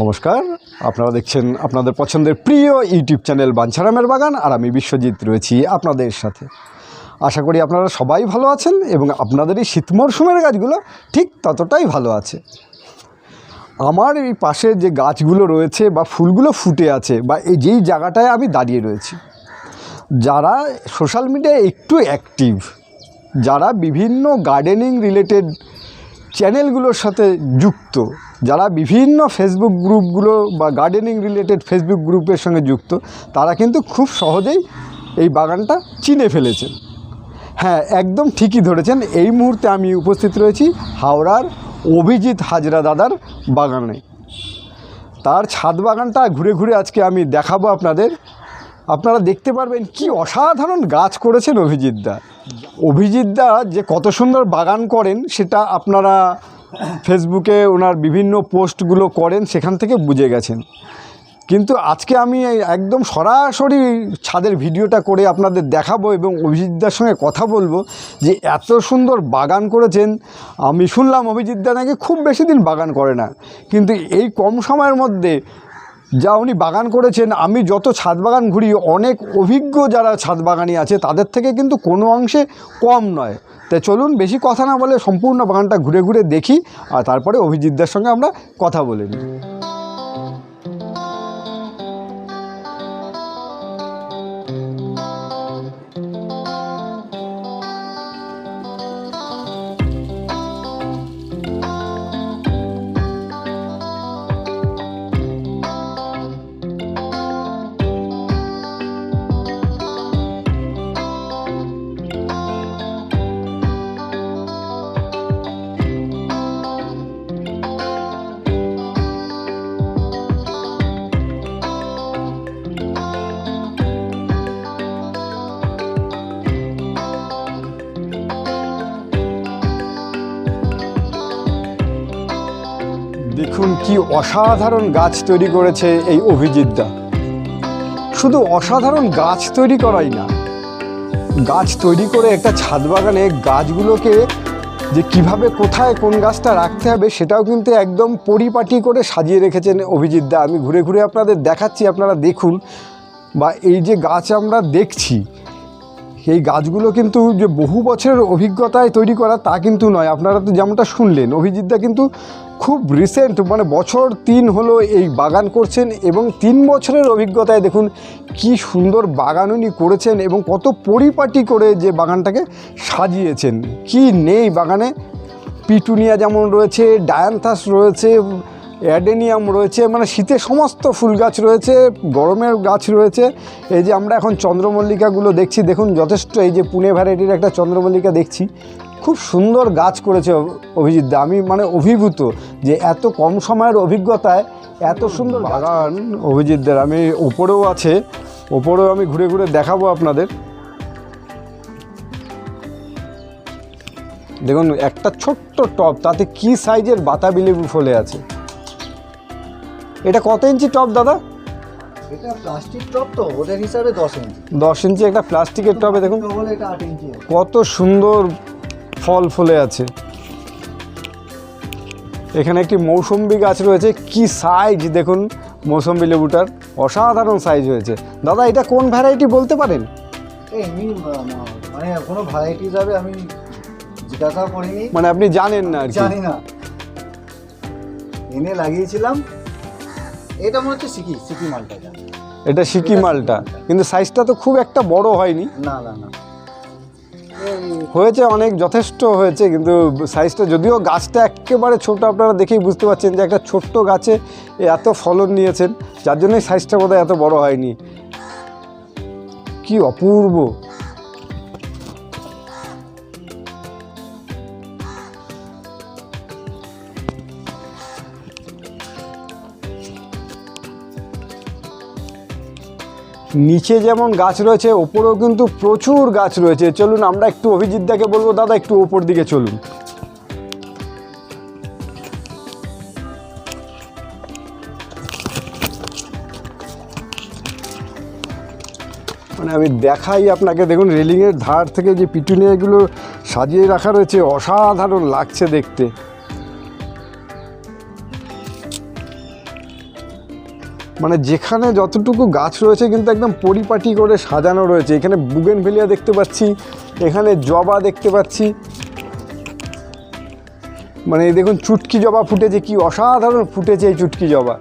নমস্কার, আপনারা দেখছেন আপনাদের পছন্দের প্রিয় ইউটিউব চ্যানেল বাঞ্ছারামের বাগান আর আমি বিশ্বজিৎ রয়েছি আপনাদের সাথে। আশা করি আপনারা সবাই ভালো আছেন এবং আপনাদের এই শীত মরশুমের গাছগুলো ঠিক ততটাই ভালো আছে। আমার এই পাশে যে গাছগুলো রয়েছে বা ফুলগুলো ফুটে আছে বা এই যেই জায়গাটায় আমি দাঁড়িয়ে রয়েছি, যারা সোশ্যাল মিডিয়ায় একটু অ্যাক্টিভ যারা বিভিন্ন গার্ডেনিং রিলেটেড চ্যানেলগুলোর সাথে যুক্ত, যারা বিভিন্ন ফেসবুক গ্রুপগুলো বা গার্ডেনিং রিলেটেড ফেসবুক গ্রুপের সঙ্গে যুক্ত, তারা কিন্তু খুব সহজেই এই বাগানটা চিনে ফেলেছেন। হ্যাঁ একদম ঠিকই ধরেছেন, এই মুহূর্তে আমি উপস্থিত রয়েছি হাওড়ার অভিজিৎ হাজরা দাদার বাগানে। তার ছাদ বাগানটা ঘুরে ঘুরে আজকে আমি দেখাবো আপনাদের। আপনারা দেখতে পারবেন কি অসাধারণ গাছ করেছেন অভিজিৎদা অভিজিৎদা যে কত সুন্দর বাগান করেন, সেটা আপনারা ফেসবুকে ওনার বিভিন্ন পোস্টগুলো করেন, সেখান থেকে বুঝে গেছেন। কিন্তু আজকে আমি একদম সরাসরি ছাদের ভিডিওটা করে আপনাদের দেখাবো এবং অভিজিৎদার সঙ্গে কথা বলব যে এত সুন্দর বাগান করেছেন। আমি শুনলাম অভিজিৎদা নাকি খুব বেশি দিন বাগান করে না। কিন্তু এই কম সময়ের মধ্যে যা উনি বাগান করেছেন, আমি যত ছাদ বাগান ঘুরি, অনেক অভিজ্ঞ যারা ছাদ বাগানি আছে, তাদের থেকে কিন্তু কোনো অংশে কম নয়। তাই চলুন, বেশি কথা না বলে সম্পূর্ণ বাগানটা ঘুরে ঘুরে দেখি, আর তারপরে অভিজিৎদের সঙ্গে আমরা কথা বলে নিই। দেখুন কি অসাধারণ গাছ তৈরি করেছে এই অভিজিৎদা। শুধু অসাধারণ গাছ তৈরি করাই না, গাছ তৈরি করে একটা ছাদ বাগানে গাছগুলোকে যে কীভাবে কোথায় কোন গাছটা রাখতে হবে সেটাও কিন্তু একদম পরিপাটি করে সাজিয়ে রেখেছেন অভিজিৎদা। আমি ঘুরে ঘুরে আপনাদের দেখাচ্ছি, আপনারা দেখুন। বা এই যে গাছ আমরা দেখছি এই গাছগুলো কিন্তু যে বহু বছরের অভিজ্ঞতায় তৈরি করা তা কিন্তু নয়। আপনারা তো যেমনটা শুনলেন, অভিজিৎদা কিন্তু খুব রিসেন্ট মানে বছর তিন হলো এই বাগান করছেন এবং তিন বছরের অভিজ্ঞতায় দেখুন কি সুন্দর বাগান উনি করেছেন এবং কত পরিপাটি করে যে বাগানটাকে সাজিয়েছেন। কি নেই বাগানে? পিটুনিয়া যেমন রয়েছে, ডায়ান্থাস রয়েছে অ্যাডেনিয়াম রয়েছে মানে শীতে সমস্ত ফুল গাছ রয়েছে, গরমের গাছ রয়েছে। এই যে আমরা এখন চন্দ্রমল্লিকাগুলো দেখছি, দেখুন যথেষ্ট এই যে পুনে ভ্যারাইটির একটা চন্দ্রমল্লিকা দেখছি। খুব সুন্দর গাছ করেছে অভিজিৎ দা। আমি মানে অভিভূত যে এত কম সময়ের অভিজ্ঞতায় এত সুন্দর বাগান অভিজিৎদের আমি ওপরেও আছে ওপরেও আমি ঘুরে ঘুরে দেখাবো আপনাদের। দেখুন একটা ছোট্ট টব, তাতে কি সাইজের বাতাবি লেবু ফলে আছে? এটা কত ইঞ্চি টব দাদা? এটা প্লাস্টিক টপ তো ওদের হিসাবে দশ ইঞ্চি। দশ ইঞ্চি একটা প্লাস্টিকের টবে দেখুন। এটা আট ইঞ্চি। কত সুন্দর ফল ফলে আছে। এখানে একটি মৌসম্বি গাছ রয়েছে। কি সাইজ দেখুন মৌসম্বি লেবুটার। অসাধারণ সাইজ হয়েছে। দাদা এটা কোন ভ্যারাইটি বলতে পারেন? মানে কোনো ভ্যারাইটি হিসাবে আমি জিজ্ঞাসা করিনি। মানে আপনি জানেন না আর কি। জানি না। এনে লাগিয়েছিলাম। এটা মনে হচ্ছে সিকি সিকি মালটা এটা। সিকি মালটা। কিন্তু সাইজটা তো খুব একটা বড় হয়নি। না না না। হয়েছে অনেক যথেষ্ট হয়েছে কিন্তু সাইজটা যদিও গাছটা একেবারে ছোট আপনারা দেখেই বুঝতে পারছেন যে একটা ছোট্ট গাছে এত ফলন নিয়েছেন যার জন্যই সাইজটা বোধহয় এত বড় হয়নি। কি অপূর্ব! নিচে যেমন গাছ রয়েছে, ওপরেও কিন্তু প্রচুর গাছ রয়েছে। চলুন, আমরা একটু অভিজিৎদাকে বলব, দাদা, একটু ওপর দিকে চলুন। মানে আমি দেখাই আপনাকে, দেখুন, রেলিংয়ের ধার থেকে যে পিটুনিয়াগুলো সাজিয়ে রাখা রয়েছে, অসাধারণ লাগছে দেখতে। মানে যেখানে যতটুকু গাছ রয়েছে কিন্তু একদম পরিপাটি করে সাজানো রয়েছে। এখানে বুগেন ভেলিয়া দেখতে পাচ্ছি, এখানে জবা দেখতে পাচ্ছি। মানে দেখুন চুটকি জবা ফুটেছে, কি অসাধারণ ফুটেছে এই চুটকি জবা।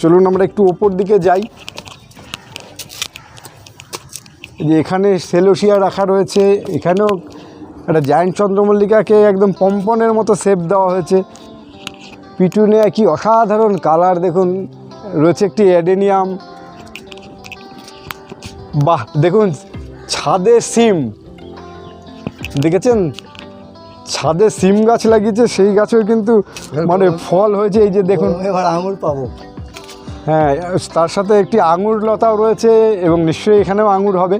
চলুন আমরা একটু ওপর দিকে যাই। যে এখানে সেলোসিয়া রাখা রয়েছে, এখানেও একটা জায়েন্ট চন্দ্রমল্লিকাকে একদম পম্পনের মতো শেপ দেওয়া হয়েছে। পিটুনিয়া কি অসাধারণ কালার দেখুন। রয়েছে একটি অ্যাডেনিয়াম। বাহ দেখুন ছাদে সিম। দেখেছেন? ছাদে সিম গাছ লাগিয়েছে সেই গাছেও কিন্তু মানে ফল হয়েছে এই যে দেখুন। এবার আঙুর পাবো। হ্যাঁ তার সাথে একটি আঙুর লতাও রয়েছে এবং নিশ্চয়ই এখানেও আঙুর হবে।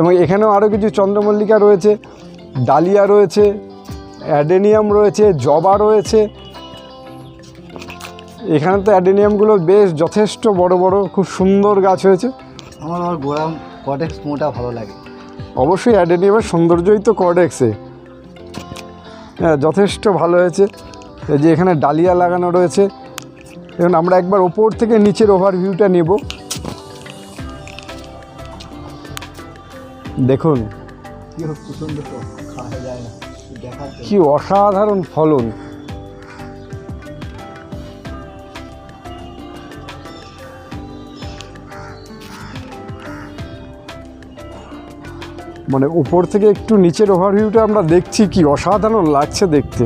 এবং এখানেও আরও কিছু চন্দ্রমল্লিকা রয়েছে ডালিয়া রয়েছে অ্যাডেনিয়াম রয়েছে জবা রয়েছে এখানে তো অ্যাডেনিয়ামগুলো বেশ যথেষ্ট বড় বড় খুব সুন্দর গাছ হয়েছে। আমার আমার গোড়াম কটেক্স মোটা ভালো লাগে। অবশ্যই অ্যাডেনিয়ামের সৌন্দর্যই তো কর্ডেক্সে হ্যাঁ যথেষ্ট ভালো হয়েছে। এই যে এখানে ডালিয়া লাগানো রয়েছে। এবং আমরা একবার ওপর থেকে নিচের ওভারভিউটা নেব। দেখুন। কি অসাধারণ ফলন। মানে উপর থেকে একটু নিচের ওভারভিউটা আমরা দেখছি কি অসাধারণ লাগছে দেখতে।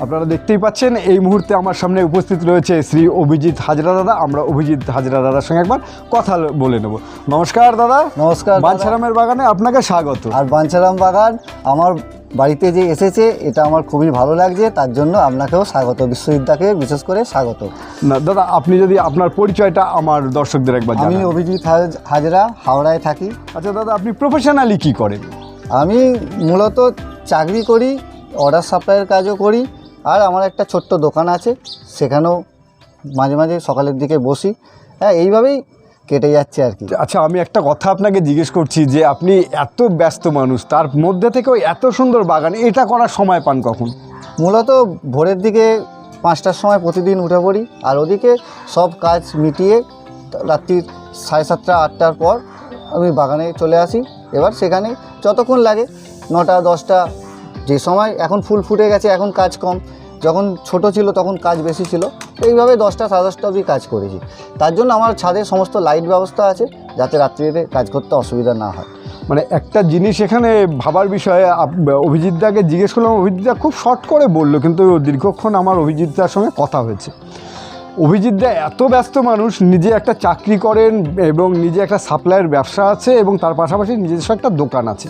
আপনারা দেখতেই পাচ্ছেন এই মুহূর্তে আমার সামনে উপস্থিত রয়েছে শ্রী অভিজিৎ হাজরা দাদা। আমরা অভিজিৎ হাজরা দাদার সঙ্গে একবার কথা বলে নেব। নমস্কার দাদা। নমস্কার বাঞ্ছারামের বাগানে আপনাকে স্বাগত। আর বাঞ্ছারাম বাগান আমার বাড়িতে যে এসেছে এটা আমার খুবই ভালো লাগছে তার জন্য আপনাকেও স্বাগত। বিশ্ববিদ্যাকে বিশেষ করে স্বাগত। না দাদা আপনি যদি আপনার পরিচয়টা আমার দর্শকদের একবার আমি অভিজিৎ হাজ- হাজরা হাওড়ায় থাকি। আচ্ছা দাদা আপনি প্রফেশনালি কি করেন? আমি মূলত চাকরি করি অর্ডার সাপ্লাইয়ের কাজও করি আর আমার একটা ছোট্ট দোকান আছে সেখানেও মাঝে মাঝে সকালের দিকে বসি। হ্যাঁ এইভাবেই কেটে যাচ্ছে আর কি। আচ্ছা আমি একটা কথা আপনাকে জিজ্ঞেস করছি যে আপনি এত ব্যস্ত মানুষ তার মধ্যে থেকেও এত সুন্দর বাগান এটা করার সময় পান কখন? মূলত ভোরের দিকে পাঁচটার সময় প্রতিদিন উঠে পড়ি আর ওদিকে সব কাজ মিটিয়ে রাত্রির সাড়ে সাতটা আটটার পর আমি বাগানে চলে আসি। এবার সেখানে যতক্ষণ লাগে নটা দশটা যে সময় এখন ফুল ফুটে গেছে এখন কাজ কম। যখন ছোট ছিল তখন কাজ বেশি ছিল, এইভাবে দশটা সাড়ে দশটা অবধি কাজ করেছি। তার জন্য আমার ছাদে সমস্ত লাইট ব্যবস্থা আছে, যাতে রাত্রিতে কাজ করতে অসুবিধা না হয়। মানে একটা জিনিস এখানে ভাবার বিষয়ে অভিজিৎদাকে জিজ্ঞেস করলাম, অভিজিৎদা খুব শর্ট করে বলল, কিন্তু দীর্ঘক্ষণ আমার অভিজিৎদার সঙ্গে কথা হয়েছে। অভিজিৎদা এত ব্যস্ত মানুষ নিজে একটা চাকরি করেন এবং নিজে একটা সাপ্লাইয়ের ব্যবসা আছে এবং তার পাশাপাশি নিজস্ব একটা দোকান আছে।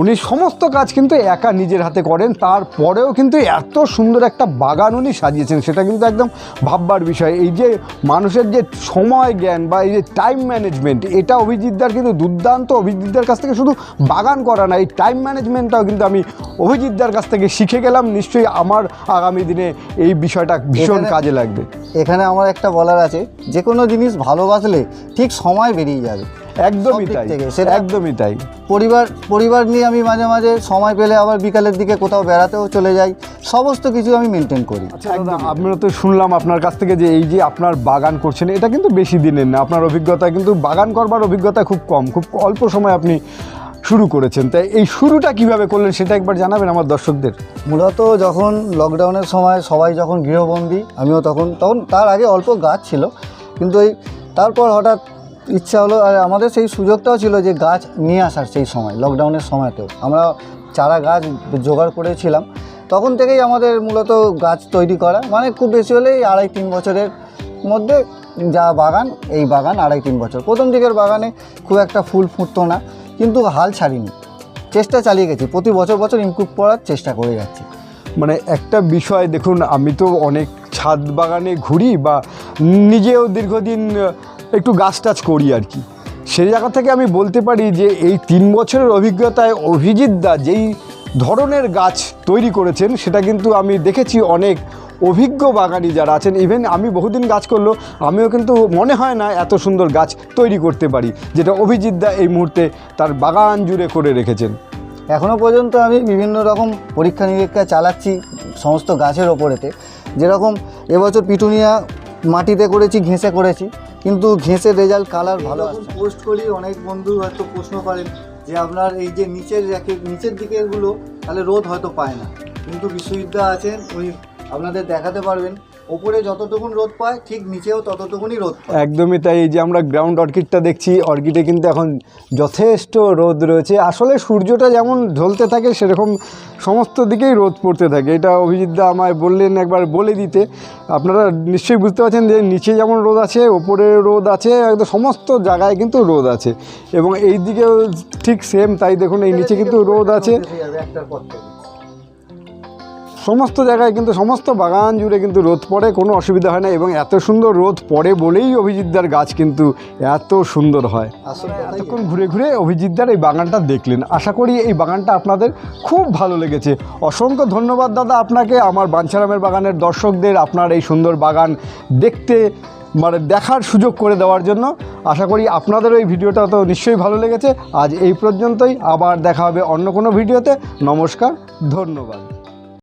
উনি সমস্ত কাজ কিন্তু একা নিজের হাতে করেন তারপরেও কিন্তু এত সুন্দর একটা বাগান উনি সাজিয়েছেন সেটা কিন্তু একদম ভাববার বিষয়। এই যে মানুষের যে সময় জ্ঞান বা এই যে টাইম ম্যানেজমেন্ট এটা অভিজিৎদার কিন্তু দুর্দান্ত। অভিজিৎদার কাছ থেকে শুধু বাগান করা না এই টাইম ম্যানেজমেন্টটাও কিন্তু আমি অভিজিৎদার কাছ থেকে শিখে গেলাম। নিশ্চয়ই আমার আগামী দিনে এই বিষয়টা ভীষণ কাজে লাগবে। এখানে আমার একটা বলার আছে যে কোনো জিনিস ভালোবাসলে ঠিক সময় বেরিয়ে যাবে। একদমই তাই সেটা- একদমই তাই। পরিবার পরিবার নিয়ে আমি মাঝে মাঝে সময় পেলে আবার বিকালের দিকে কোথাও বেড়াতেও চলে যাই সমস্ত কিছু আমি মেনটেন করি। একদম আমরা তো শুনলাম আপনার কাছ থেকে যে এই যে আপনার বাগান করছেন এটা কিন্তু বেশি দিনের না আপনার অভিজ্ঞতা কিন্তু বাগান করবার অভিজ্ঞতা খুব কম খুব অল্প সময় আপনি শুরু করেছেন। তাই এই শুরুটা কীভাবে করলেন সেটা একবার জানাবেন আমার দর্শকদের। মূলত যখন লকডাউনের সময় সবাই যখন গৃহবন্দী, আমিও তখন তখন তার আগে অল্প গাছ ছিল। কিন্তু এই, তারপর হঠাৎ ইচ্ছা হলো, আর আমাদের সেই সুযোগটাও ছিল যে গাছ নিয়ে আসার সেই সময় লকডাউনের সময়তেও। আমরা চারা গাছ জোগাড় করেছিলাম। তখন থেকেই আমাদের মূলত গাছ তৈরি করা মানে খুব বেশি হলেই আড়াই তিন বছরের মধ্যে যা বাগান, এই বাগান আড়াই তিন বছর। প্রথম দিকের বাগানে খুব একটা ফুল ফুটতো না। কিন্তু হাল ছাড়িনি। চেষ্টা চালিয়ে গেছি, প্রতি বছর বছর ইমপ্রুভ করার চেষ্টা করে যাচ্ছি। মানে একটা বিষয় দেখুন, আমি তো অনেক ছাদ বাগানে ঘুরি বা নিজেও দীর্ঘদিন একটু গাছ টাছ করি আর কি। সেই জায়গা থেকে আমি বলতে পারি যে, এই তিন বছরের অভিজ্ঞতায় অভিজিৎ দা যেই ধরনের গাছ তৈরি করেছেন, সেটা কিন্তু আমি দেখেছি অনেক। অভিজ্ঞ বাগানি যারা আছেন ইভেন আমি বহুদিন গাছ করল আমিও কিন্তু মনে হয় না এত সুন্দর গাছ তৈরি করতে পারি যেটা অভিজিৎ দা এই মুহূর্তে তার বাগান জুড়ে করে রেখেছেন। এখনও পর্যন্ত আমি বিভিন্ন রকম পরীক্ষা নিরীক্ষা চালাচ্ছি সমস্ত গাছের ওপরেতে। যেরকম এবছর পিটুনিয়া মাটিতে করেছি ঘেঁষে করেছি কিন্তু ঘেঁষের রেজাল্ট কালার ভালো পোস্ট করি অনেক বন্ধু হয়তো প্রশ্ন করেন যে আপনার এই যে নিচের র্যাকের নিচের দিকেরগুলো তাহলে রোদ হয়তো পায় না। কিন্তু বিশ্ববিদ্যা আছেন ওই আপনাদের দেখাতে পারবেন ওপরে যতটুকুন রোদ পায় ঠিক নিচেও ততটুকুনই রোদ পায় একদমই তাই এই যে আমরা গ্রাউন্ড অর্কিডটা দেখছি অর্কিডে কিন্তু এখন যথেষ্ট রোদ রয়েছে আসলে সূর্যটা যেমন ঢলতে থাকে সেরকম সমস্ত দিকেই রোদ পড়তে থাকে এটা অভিজিৎদা আমায় বললেন একবার বলে দিতে আপনারা নিশ্চয়ই বুঝতে পারছেন যে নিচে যেমন রোদ আছে ওপরে রোদ আছে একদম সমস্ত জায়গায় কিন্তু রোদ আছে এবং এই দিকেও ঠিক সেম তাই দেখুন এই নিচে কিন্তু রোদ আছে সমস্ত জায়গায় কিন্তু সমস্ত বাগান জুড়ে কিন্তু রোদ পড়ে কোনো অসুবিধা হয় না এবং এত সুন্দর রোদ পড়ে বলেই অভিজিৎদার গাছ কিন্তু এত সুন্দর হয়। আসল এতক্ষণ ঘুরে ঘুরে অভিজিৎদার এই বাগানটা দেখলেন। আশা করি এই বাগানটা আপনাদের খুব ভালো লেগেছে। অসংখ্য ধন্যবাদ দাদা আপনাকে আমার বাঞ্ছারামের বাগানের দর্শকদের আপনার এই সুন্দর বাগান দেখতে মানে দেখার সুযোগ করে দেওয়ার জন্য। আশা করি আপনাদের এই ভিডিওটা তো নিশ্চয়ই ভালো লেগেছে। আজ এই পর্যন্তই আবার দেখা হবে অন্য কোনো ভিডিওতে। নমস্কার ধন্যবাদ।